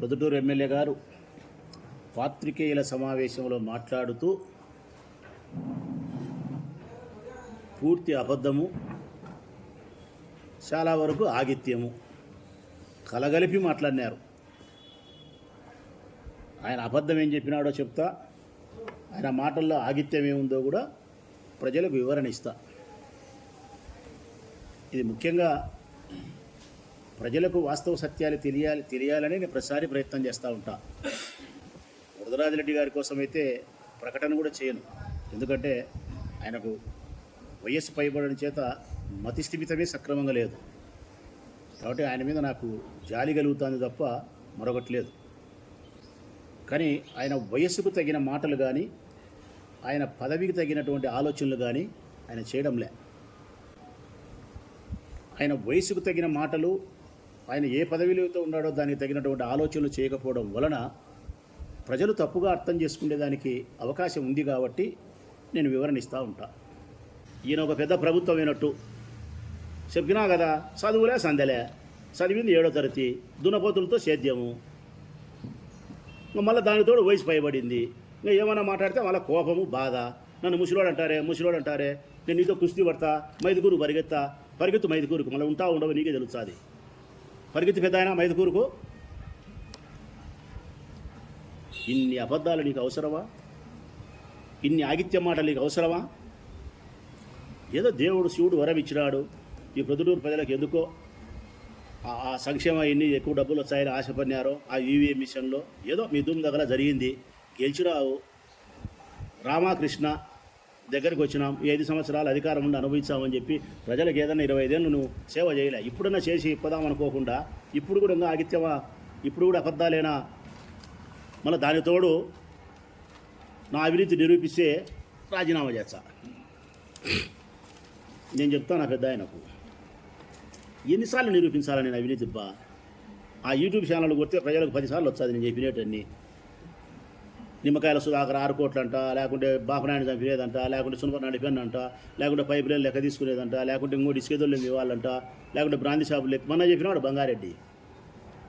Proddatur MLA గారు పాత్రికేయుల సమావేశంలో మాట్లాడుతూ పూర్తి అబద్ధము చాలా వరకు ఆగిత్యము కలగలిపి మాట్లాడినారు. ఆయన అబద్ధం ఏం చెప్పినాడో చెప్తా ఆయన మాటల్లో ఆగిత్యం ఏముందో కూడా ప్రజలకు వివరణ ఇస్తా. ఇది ముఖ్యంగా ప్రజలకు వాస్తవ సత్యాలు తెలియాలి తెలియాలని నేను ప్రతిసారి ప్రయత్నం చేస్తూ ఉంటా. వరదరాజిరెడ్డి గారి కోసం అయితే ప్రకటన కూడా చేయను. ఎందుకంటే ఆయనకు వయస్సు పైబడడం చేత మతిస్థిమితమే సక్రమంగా లేదు. కాబట్టి ఆయన మీద నాకు జాలి కలుగుతుంది తప్ప మరొకటి లేదు. కానీ ఆయన వయస్సుకు తగిన మాటలు కానీ ఆయన పదవికి తగినటువంటి ఆలోచనలు కానీ ఆయన చేయడంలే ఆయన వయసుకు తగిన మాటలు ఆయన ఏ పదవిలో ఉన్నాడో దానికి తగినటువంటి ఆలోచనలు చేయకపోవడం వలన ప్రజలు తప్పుగా అర్థం చేసుకునేదానికి అవకాశం ఉంది కాబట్టి నేను వివరణిస్తూ ఉంటా. ఈయన ఒక పెద్ద ప్రభుత్వం అయినట్టు చెప్పినా కదా చదువులే సందలే చదివింది ఏడో తరగతి దున్నపోతులతో సేద్యము. ఇంకా మళ్ళీ దానితోడు వయసు పైబడింది. ఇంకా ఏమైనా మాట్లాడితే వాళ్ళ కోపము బాధ. నన్ను ముసిలోడు అంటారే ముసిలోడు అంటారే నేను నీతో కుస్తీ పడతా మైదుగురు పరిగెత్తా పరిగెత్తు మైదుగురుకు మళ్ళీ ఉంటా ఉండవు నీకే తెలుస్తుంది. పరిగెత్తి పెద్ద ఆయన మైదుకూరుకు? ఇన్ని అబద్ధాలు నీకు అవసరమా? ఇన్ని ఆగిత్య మాటలు నీకు అవసరమా? ఏదో దేవుడు శివుడు వరం ఇచ్చినాడు. ఈ ప్రొద్దుటూరు ప్రజలకు ఎందుకో? ఆ ఆ సంక్షేమ ఎన్ని ఎక్కువ డబ్బులు వచ్చాయని ఆశపడినారో ఆ ఈవీఎం మిషన్లో ఏదో మీ దుమ్ దగ్గర జరిగింది. గెలిచిరావు రామకృష్ణ దగ్గరికి వచ్చినాం ఐదు సంవత్సరాలు అధికారం ఉండి అనుభవించామని చెప్పి ప్రజలకు ఏదైనా ఇరవై ఐదేళ్ళు నువ్వు సేవ చేయలే. ఇప్పుడన్నా చేసి ఇప్పదాం అనుకోకుండా ఇప్పుడు కూడా ఇంకా ఆగిత్యమా? ఇప్పుడు కూడా అబద్ధాలేనా? మళ్ళీ దాని తోడు నా అవినీతి నిరూపిస్తే రాజీనామా చేస్తా. నేను చెప్తాను నా పెద్ద ఆయనకు. ఎన్నిసార్లు నిరూపించాలని నేను అవినీతి బా? ఆ యూట్యూబ్ ఛానల్ కొడితే ప్రజలకు పదిసార్లు వచ్చాది నేను చెప్పినట్టన్నీ. నిమ్మకాయల సుధాకర్ ఆరు కోట్లంట లేకుంటే బాపనాయుడు చంపినదంట లేకుంటే సునపనాయుడు పెన్ అంట లేకుంటే పైపులు లెక్క తీసుకునేదంట లేకుంటే ఇంకోటి ఇసుకేదోళ్ళు ఇవ్వాలంట లేకుంటే బ్రాంతి షాపులు లెక్క మొన్న చెప్పినాడు బంగారెడ్డి.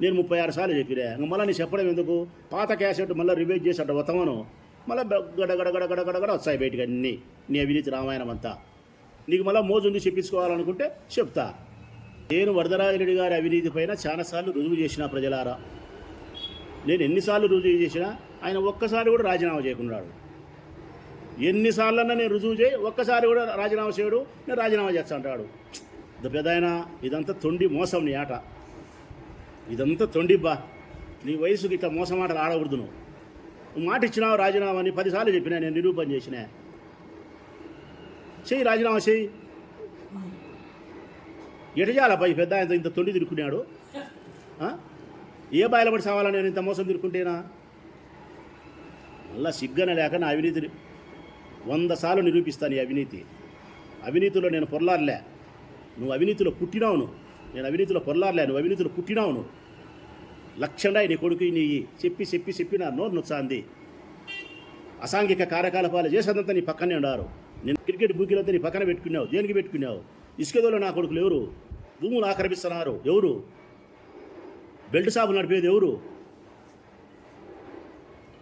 నేను ముప్పై ఆరు సార్లు చెప్పిరే ఇంక మళ్ళీ నీ చెప్పడం ఎందుకు? పాత క్యాసెట్ మళ్ళీ రివైజ్ చేసి అట్ట మళ్ళీ గడ గడ గడ గడ గడ గడ వస్తాయి బయటికి అన్నీ. నీ అవినీతి రామాయణం అంతా. నీకు మళ్ళీ మోజుంది చెప్పించుకోవాలనుకుంటే చెప్తా. నేను వరదరాజరెడ్డి గారి అవినీతి పైన చాలాసార్లు రుజువు చేసిన ప్రజలారా. నేను ఎన్నిసార్లు రుజువు చేసినా ఆయన ఒక్కసారి కూడా రాజీనామా చేయకున్నాడు. ఎన్నిసార్లన్నా నేను రుజువు చేయి ఒక్కసారి కూడా రాజీనామా చేయడు నేను రాజీనామా చేస్తా అంటాడు. పెద్ద ఇదంతా తొండి మోసం నీ ఆట. ఇదంతా తొండి బా నీ వయసుకి ఇట్లా మోసం ఆటలు ఆడకూడదు నువ్వు. నువ్వు మాట ఇచ్చినావు రాజీనామా అని పదిసార్లు చెప్పినా నేను నిరూపణ చేసిన. చెయ్యి రాజీనామా చెయ్యి. ఎటజాలపై పెద్ద ఆయన ఇంత తొండి తిరుక్కున్నాడు? ఏ బయలుపడి సావాలని నేను ఇంత మోసం తిరుక్కుంటేనా? మళ్ళా సిగ్గన లేక నా అవినీతిని వంద సార్లు నిరూపిస్తాను ఈ అవినీతి. అవినీతిలో నేను పొరలాడలే నువ్వు అవినీతిలో పుట్టినావు నువ్వు. నేను అవినీతిలో పొరలాడలే నువ్వు అవినీతిలో పుట్టినావు నువ్వు. నీ కొడుకు నీ చెప్పి చెప్పి చెప్పి నా నోరు నొచ్చాంది. అసాంఘిక కార్యకలాపాలు చేసేదంతా నీ పక్కనే ఉన్నారు నేను క్రికెట్ బూకీలంతా నీ పక్కన పెట్టుకున్నావు. దేనికి పెట్టుకున్నావు? ఇసుకదోలో నా కొడుకులు ఎవరు? భూములు ఆక్రమిస్తున్నారు. ఎవరు? బెల్ట్ షాపులు నడిపేది ఎవరు?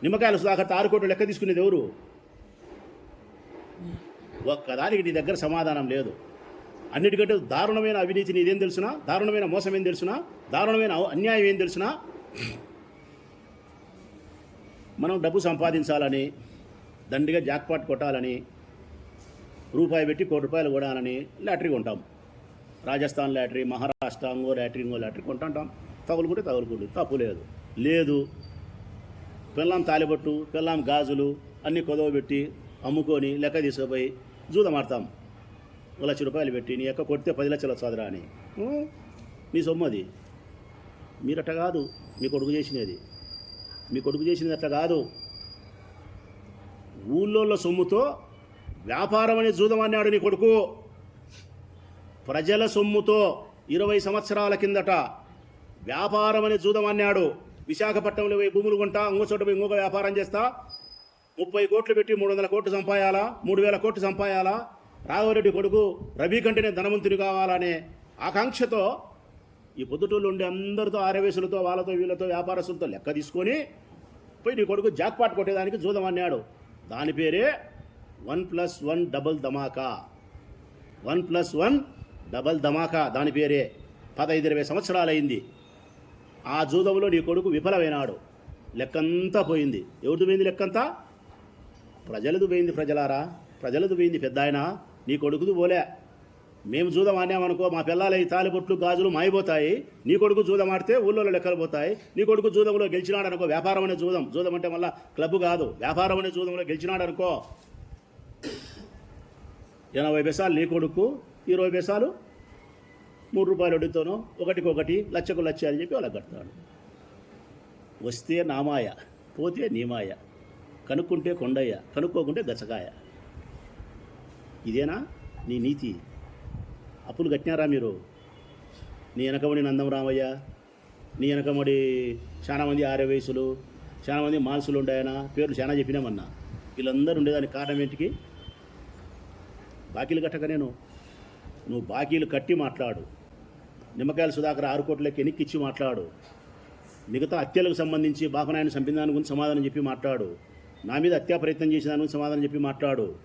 నిమ్మకాయల సుధాకర్ ఆరు కోట్లు లెక్క తీసుకునేది ఎవరు? ఒక్కదానికి నీ దగ్గర సమాధానం లేదు. అన్నిటికంటే దారుణమైన అవినీతి నీదేం తెలుసునా? దారుణమైన మోసం ఏం తెలుసునా? దారుణమైన అన్యాయం ఏం తెలుసునా? మనం డబ్బు సంపాదించాలని దండిగా జాక్పాట్ కొట్టాలని రూపాయి పెట్టి కోటి రూపాయలు కొనాలని లాటరీ కొంటాం. రాజస్థాన్ లాటరీ మహారాష్ట్ర ఇంకో లాటరీ ఇంకో లాటరీ కొంటుంటాం. తగులుకుంటే తగులుకుంటే తప్పు లేదు. లేదు పిల్లం తాలిబట్టు పిల్లం గాజులు అన్నీ కొదవబెట్టి అమ్ముకొని లెక్క తీసుకుపోయి జూదమాడతాం ఒక లక్ష రూపాయలు పెట్టి నీ యొక్క కొడితే పది లక్షలు వస్తుందిరా అని. మీ సొమ్ము అది. మీరట్ట కాదు మీ కొడుకు చేసినది. మీ కొడుకు చేసినది అట్లా కాదు. ఊళ్ళోళ్ళ సొమ్ముతో వ్యాపారం అనే జూదం అన్నాడు నీ కొడుకు. ప్రజల సొమ్ముతో ఇరవై సంవత్సరాల కిందట వ్యాపారం అనే జూదం అన్నాడు. విశాఖపట్నంలో పోయి భూములు కొంటా ఇంకో చోట పోయి ఇంకొక వ్యాపారం చేస్తా. ముప్పై కోట్లు పెట్టి మూడు వందల కోట్లు సంపాయాలా? మూడు వేల కోట్లు సంపాయాలా? రాఘవరెడ్డి కొడుకు రవి కంటేనే ధనవంతుని కావాలనే ఆకాంక్షతో ఈ పొద్దుటూళ్ళు ఉండే అందరితో ఆరవేసులతో వాళ్ళతో వీళ్ళతో వ్యాపారస్తులతో లెక్క తీసుకొని పోయి నీ కొడుకు జాక్పాట్ కొట్టేదానికి జూదం అన్నాడు. దాని పేరే వన్ ప్లస్ వన్ డబల్ ధమాకా. వన్ ప్లస్ వన్ డబల్ ధమాకా. దాని పేరే పదహైదు ఇరవై సంవత్సరాలైంది. ఆ జూదంలో నీ కొడుకు విఫలమైనాడు. లెక్కంతా పోయింది. ఎవరిది పోయింది లెక్కంతా? ప్రజలది పోయింది ప్రజలారా. ప్రజలది పోయింది పెద్ద ఆయన నీ కొడుకుది పోలే. మేము జూదం ఆడామనుకో మా పిల్లల ఈ తాలిబొట్లు గాజులు మాయిపోతాయి. నీ కొడుకు జూదం ఆడితే ఊళ్ళో లెక్కలు పోతాయి. నీ కొడుకు జూదంలో గెలిచినాడు అనుకో వ్యాపారం అనే జూదం. జూదం అంటే మళ్ళీ క్లబ్ కాదు. వ్యాపారం అనే జూదంలో గెలిచినాడు అనుకో ఎనభై పైసలు నీ కొడుకు ఇరవై పైసలు మూడు రూపాయలు వడ్డీతోనో ఒకటికి ఒకటి లచ్చకు లచ్చ అని చెప్పి వాళ్ళకి కడతాడు. వస్తే నామాయ పోతే నీమాయ కనుక్కుంటే కొండయ్య కనుక్కోకుంటే గచ్చకాయ ఇదేనా నీ నీతి? అప్పులు కట్టినారా మీరు? నీ వెనకమడి నందం రామయ్య నీ వెనకమడి చాలామంది మంది చాలామంది వయసులు ఉండాయనా పేర్లు చాలా చెప్పినామన్నా వీళ్ళందరూ ఉండేదానికి కారణం ఏంటికి? బాకీలు కట్టక నేను. నువ్వు బాకీలు కట్టి మాట్లాడు. నిమ్మకాయల సుధాకర్ ఆరు కోట్లకి ఎనిక్కిచ్చి మాట్లాడు. మిగతా హత్యలకు సంబంధించి బాపనాయన చంపిన దాని గురించి సమాధానం చెప్పి మాట్లాడు. నా మీద హత్యా ప్రయత్నం చేసిన దాని గురించి సమాధానం చెప్పి మాట్లాడు.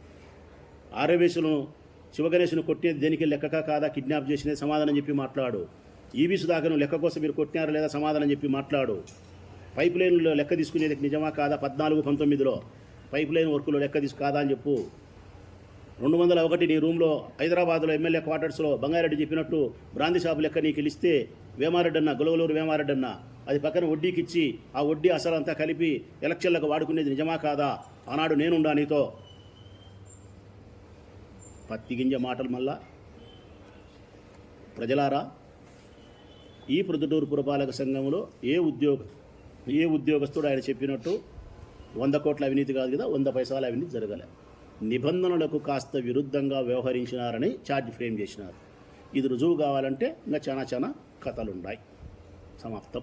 ఆర్యవేశులను శివగణేశును కొట్టేది దేనికి లెక్కక కాదా? కిడ్నాప్ చేసినది సమాధానం చెప్పి మాట్లాడు. ఈవీ సుధాకర్ను లెక్క కోసం మీరు కొట్టినారా లేదా సమాధానం చెప్పి మాట్లాడు. పైప్ లైన్లో లెక్క తీసుకునేది నిజమా కాదా? పద్నాలుగు పంతొమ్మిదిలో. పైప్ లైన్ వర్కులో లెక్క తీసుకు కాదా అని చెప్పు. రెండు వందల ఒకటి నీ రూమ్లో హైదరాబాద్లో ఎమ్మెల్యే క్వార్టర్స్లో బంగారెడ్డి చెప్పినట్టు బ్రాంతి షాపు లెక్క నీకు ఇస్తే వేమారెడ్డి అన్న గొలవలూరు వేమారెడ్డి అన్న అది పక్కన వడ్డీకి ఇచ్చి ఆ వడ్డీ అసలంతా కలిపి ఎలక్షన్లకు వాడుకునేది నిజమా కాదా? ఆనాడు నేనుండా నీతో. పత్తి గింజ మాటలు మళ్ళా. ప్రజలారా ఈ ప్రొద్దుటూరు పురపాలక సంఘంలో ఏ ఉద్యోగ ఏ ఉద్యోగస్తుడు ఆయన చెప్పినట్టు వంద కోట్ల అవినీతి కాదు కదా వంద పైసల అవినీతి జరగలే. నిబంధనలకు కాస్త విరుద్ధంగా వ్యవహరించినారని ఛార్జ్ ఫ్రేమ్ చేసినారు. ఇది రుజువు కావాలంటే ఇంకా చాలా చాలా కథలున్నాయి సమాప్తం.